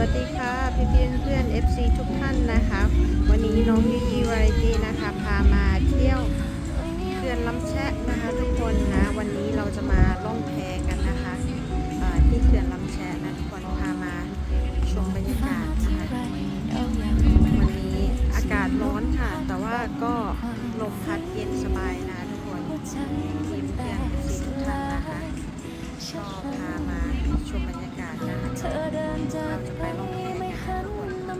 วัสดีค่ะพี่เพื่อนเพื่อน FC ทุกท่านนะคะ วันนี้น้องยูยีวาไรตี้นะคะ พามาเที่ยวเขื่อนลำแชะนะคะทุกคนนะ วันนี้เราจะมาล่องแพกันนะคะที่เขื่อนลำแชะนะทุกคนพามาชมบรรยากาศนะคะวันนี้อากาศร้อนค่ะ แต่ว่าก็ลมพัดเย็นสบายนะทุกคนทีมเพื่อน FC ทุกท่านนะคะก็พามา มบรรยากาศนะคะเราจะไปลงแพกันนะทุกคนก็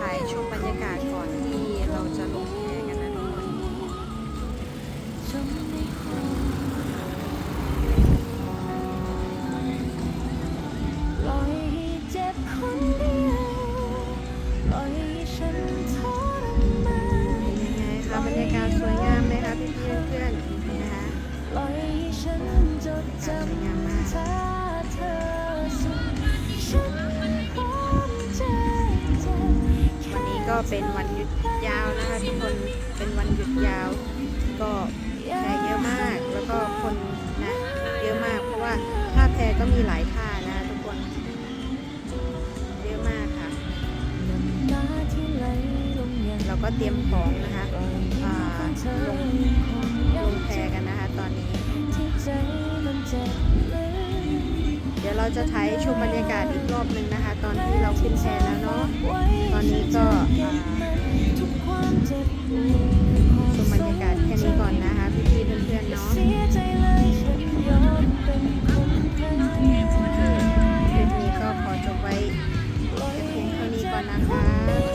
ถ่ายช่วงบรรยากาศก่อนที่เราจะลง เป็นวันหยุดยาวนะคะทุกคนเป็นวันหยุดยาว ก็แพเยอะมากแล้วก็คนนะเยอะมาก เพราะว่าท่าแพก็มีหลายท่านะคะทุกคนเยอะมากค่ะน้ำตาที่ไหลลงอย่างเราก็เตรียมของนะคะปล่อยอ่าลงลงแพกันนะคะตอนนี้ ยวเราจะถ่ายชมบรรยากาศอีกรอบหนึ่งนะคะ ตอนที่เราขึ้นแพแล้วเนาะตอนนี้ก็ชมบรรยากาศแค่นี้ก่อนนะคะ พี่ๆเพื่อนๆเนาะเสียใจเลยฉันยอมเป็นคนแพ้คลิปนี้ก็ขอจบไว้แต่เพียงเท่านี้ก่อนนะคะ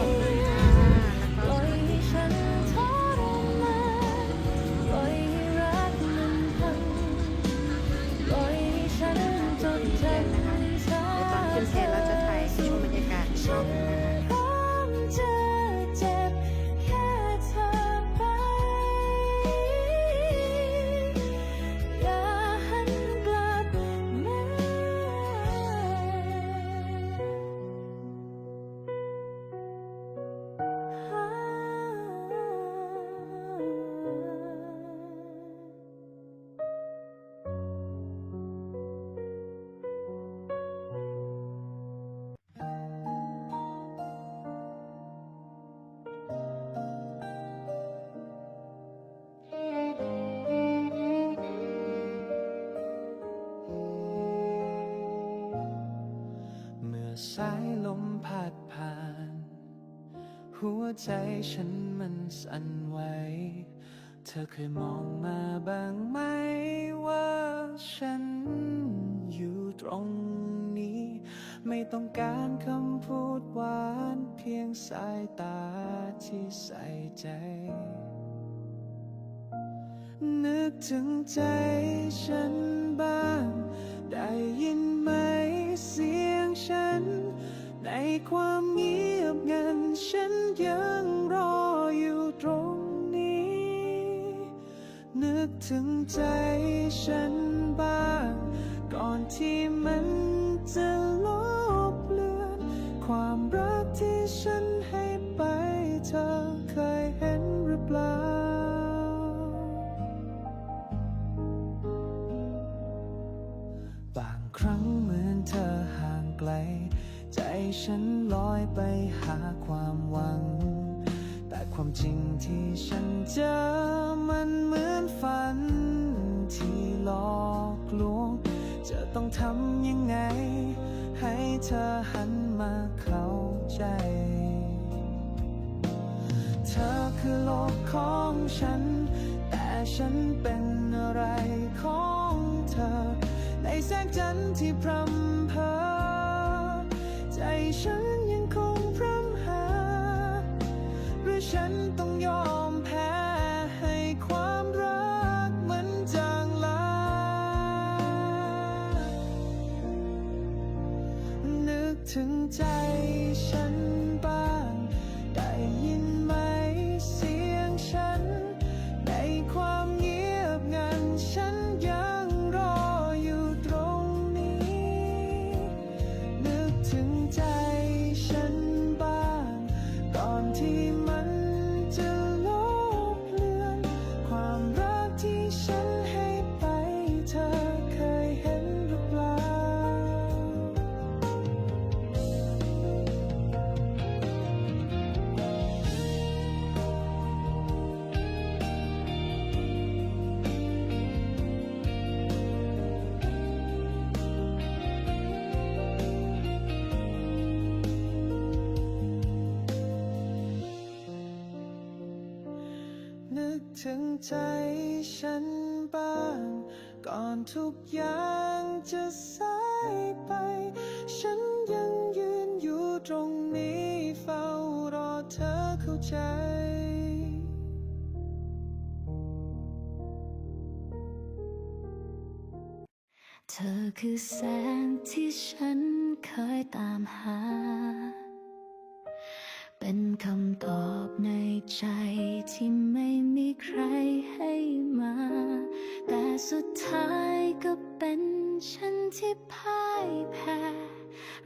อสายลมพัดผ่าน หัวใจฉันมันสั่นไหว เธอเคยมองมาบ้างไหมว่าฉันอยู่ตรงนี้ ไม่ต้องการคำพูดหวานเพียงสายตาที่ใส่ใจ นึกถึงใจฉันบ้าง ได้ยินไหม เสียงฉัน ในความเงียบงันฉันยังรออยู่ตรงนี้ นึกถึงใจฉันบ้าง ก่อนที่มันจะลบเลือน ความรักที่ฉันให้ จริงที่ฉันเจอมันเหมือนฝัน ที่หลอกลวง จะต้องทำยังไง ให้เธอหันมาเข้าใจ เธอคือโลกของฉัน แต่ฉันเป็น ถึงใจฉัน นึกถึงใจฉันบ้าง ก่อนทุกอย่างจะสายไป ฉันยังยืนอยู่ตรงนี้เฝ้ารอเธอเข้าใจเธอคือแสงที่ฉันเคยตามหา เป็นคำตอบในใจที่ไม่มีใครให้มา แต่สุดท้ายก็เป็นฉันที่พ่ายแพ้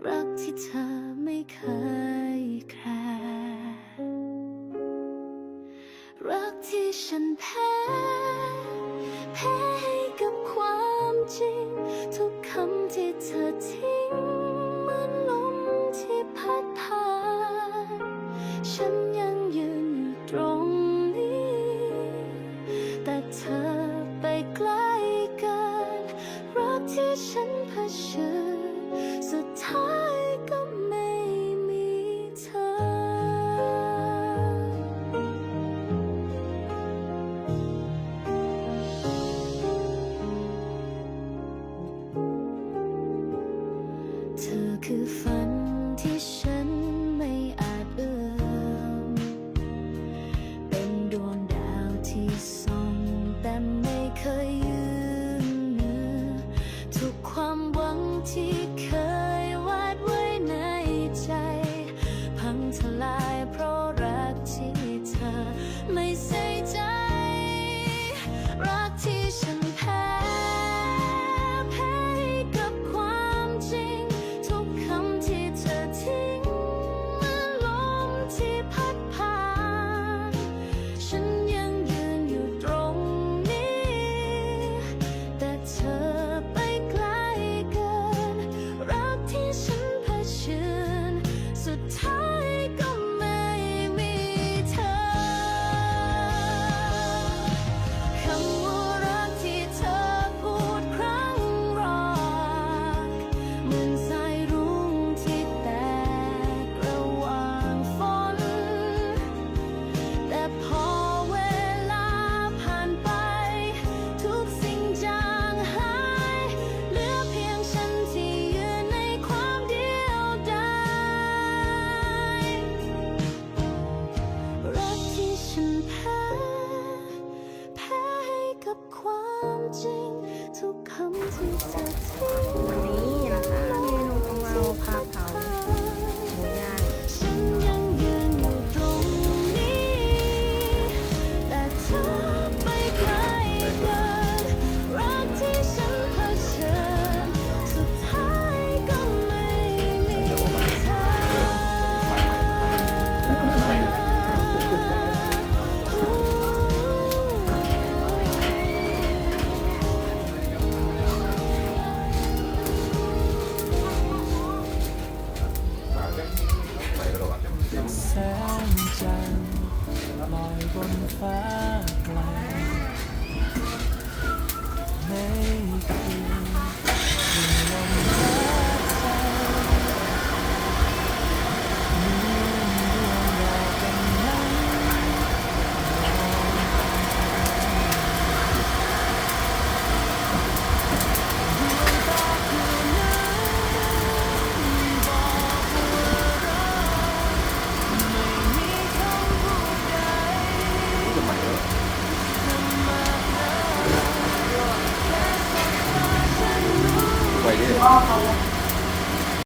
รักที่เธอไม่เคยแคร์รักที่ฉันแพ้